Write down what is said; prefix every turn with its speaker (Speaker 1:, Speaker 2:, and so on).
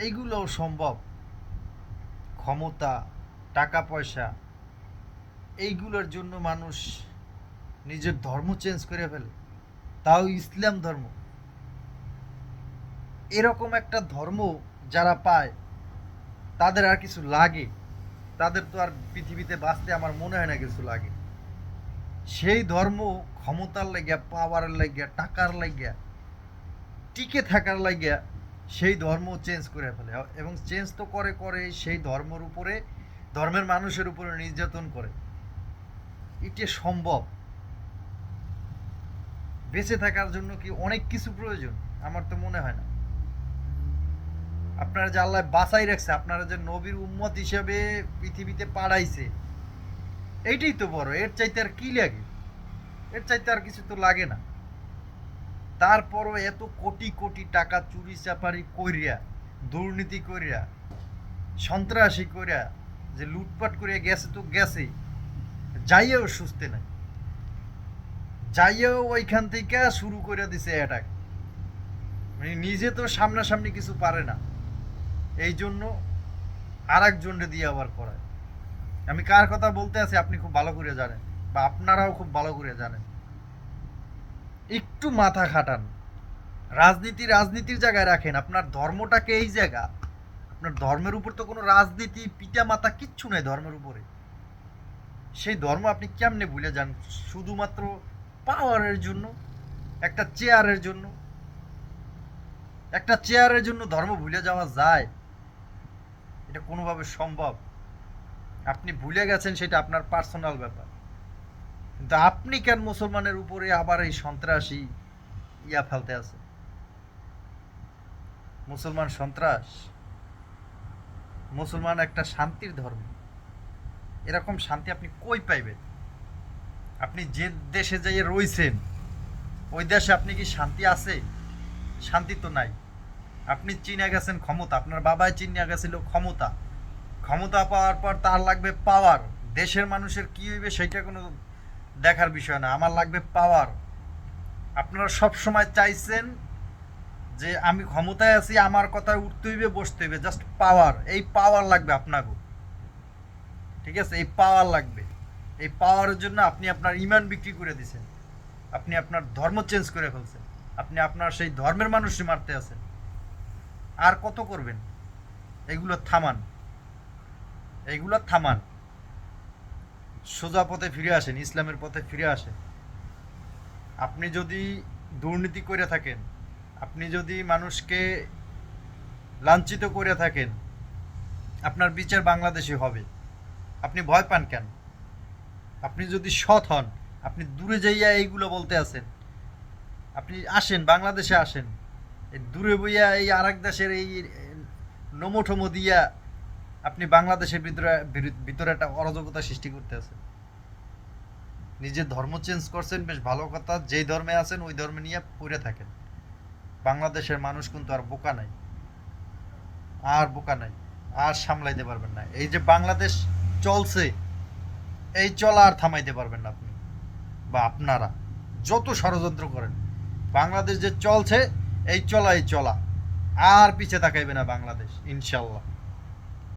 Speaker 1: এইগুলোও সম্ভব। ক্ষমতা টাকা পয়সা এইগুলোর জন্য মানুষ নিজের ধর্ম চেঞ্জ করে ফেলে। তাও ইসলাম ধর্ম। এরকম একটা ধর্ম যারা পায়, তাদের আর কিছু লাগে। তাদের তো আর পৃথিবীতে বাঁচতে আমার মনে হয় না কিছু লাগে। সেই ধর্ম ক্ষমতার লাগিয়া পাওয়ারের লাগিয়া, টাকার লাগিয়া, টিকে থাকার লাগিয়া সেই ধর্ম চেঞ্জ করে ফেলে। এবং চেঞ্জ তো করে করে সেই ধর্মের উপরে, ধর্মের মানুষের উপরে নির্যাতন করে। এটা সম্ভব। বেঁচে থাকার জন্য কি অনেক কিছু প্রয়োজন? আমার তো মনে হয় না। আপনারা যে আল্লাহ বাঁচাই রাখছে, আপনারা যে নবীর উম্মত হিসেবে পৃথিবীতে পাড়াইছে, এইটাই তো বড়। এর চাইতে আর কি লাগে? এর চাইতে আর কিছু তো লাগে না। তারপরও এত কোটি কোটি টাকা চুরি চাপারি কইরিয়া দুর্নীতি কইরিয়া সন্ত্রাসী কইরা যে লুটপাট করিয়া গেছে তো গেছে যাইয়েও সুস্থে নাই। যাইয়েও ওইখান থেকে শুরু করে দিছে অ্যাটাক মানে নিজে তো সামনাসামনি কিছু পারে না। এই জন্য আর একজনকে দিয়ে আবার করায়। আমি কার কথা বলতে আছি আপনি খুব ভালো করে জানেন, বা আপনারাও খুব ভালো করে জানেন। একটু মাথা খাটান। রাজনীতি রাজনীতির জায়গায় রাখেন। আপনার ধর্মটাকে এই জায়গা। আপনার ধর্মের উপর তো কোনো রাজনীতি পিতা মাতা কিচ্ছু নেই ধর্মের উপরে। সেই ধর্ম আপনি কেমনে ভুলে যান? শুধুমাত্র পাওয়ারের জন্য, একটা চেয়ারের জন্য। একটা চেয়ারের জন্য ধর্ম ভুলে যাওয়া যায়। এটা কোনোভাবে সম্ভব? আপনি ভুলে গেছেন, সেটা আপনার পার্সোনাল ব্যাপার। কিন্তু আপনি কেন মুসলমানের উপরে আবার এই সন্ত্রাসী ইয়া ফেলতে আছে? মুসলমান সন্ত্রাস, মুসলমান একটা শান্তির ধর্ম। এরকম শান্তি আপনি কই পাইবেন? আপনি যে দেশে যাইয়ে রয়েছেন ওই দেশে আপনি কি শান্তি আছে? শান্তি তো নাই। আপনি চিনে গেছেন ক্ষমতা, আপনার বাবাই চিনে গেছিল ক্ষমতা। ক্ষমতা পাওয়ার পর তার লাগবে পাওয়ার দেশের মানুষের কি হইবে সেটা কোনো দেখার বিষয় না, আমার লাগবে পাওয়ার আপনারা সব সময় চাইছেন যে আমি ক্ষমতায় আছি, আমার কথায় উঠতে হইবে, বসতে হইবে জাস্ট পাওয়ার এই পাওয়ার লাগবে আপনাকে। ঠিক আছে? এই পাওয়ার লাগবে। এই পাওয়ারের জন্য আপনি আপনার ইমান বিক্রি করে দিছেন। আপনি আপনার ধর্ম চেঞ্জ করে ফেলছেন। আপনি আপনার সেই ধর্মের মানুষই মারতে আছেন। আর কত করবেন? এগুলো থামান। এইগুলো থামান। সোজা পথে ফিরে আসেন, ইসলামের পথে ফিরে আসেন। আপনি যদি দুর্নীতি করে থাকেন, আপনি যদি মানুষকে লাঞ্ছিত করে থাকেন, আপনার বিচার বাংলাদেশে হবে। আপনি ভয় পান কেন? আপনি যদি সৎ হন, আপনি দূরে যাইয়া এইগুলো বলতে আছেন। আপনি আসেন, বাংলাদেশে আসেন। দূরে বইয়া এই আরেক দেশের এই নমোঠমো দিয়া আপনি বাংলাদেশের ভিতরে ভিতরে একটা অরাজকতা সৃষ্টি করতে আছেন। নিজের ধর্ম চেঞ্জ করছেন, বেশ ভালো কথা। যেই ধর্মে আছেন, ওই ধর্মে নিয়ে পড়ে থাকেন। বাংলাদেশের মানুষ কিন্তু আর বোকা নাই। আর বোকা নাই। আর সামলাইতে পারবেন না। এই যে বাংলাদেশ চলছে, এই চলা আর থামাইতে পারবেন না আপনি বা আপনারা। যত ষড়যন্ত্র করেন, বাংলাদেশ যে চলছে, এই চলা এই চলা। আর পিছে তাকাইবে না বাংলাদেশ, ইনশাল্লাহ।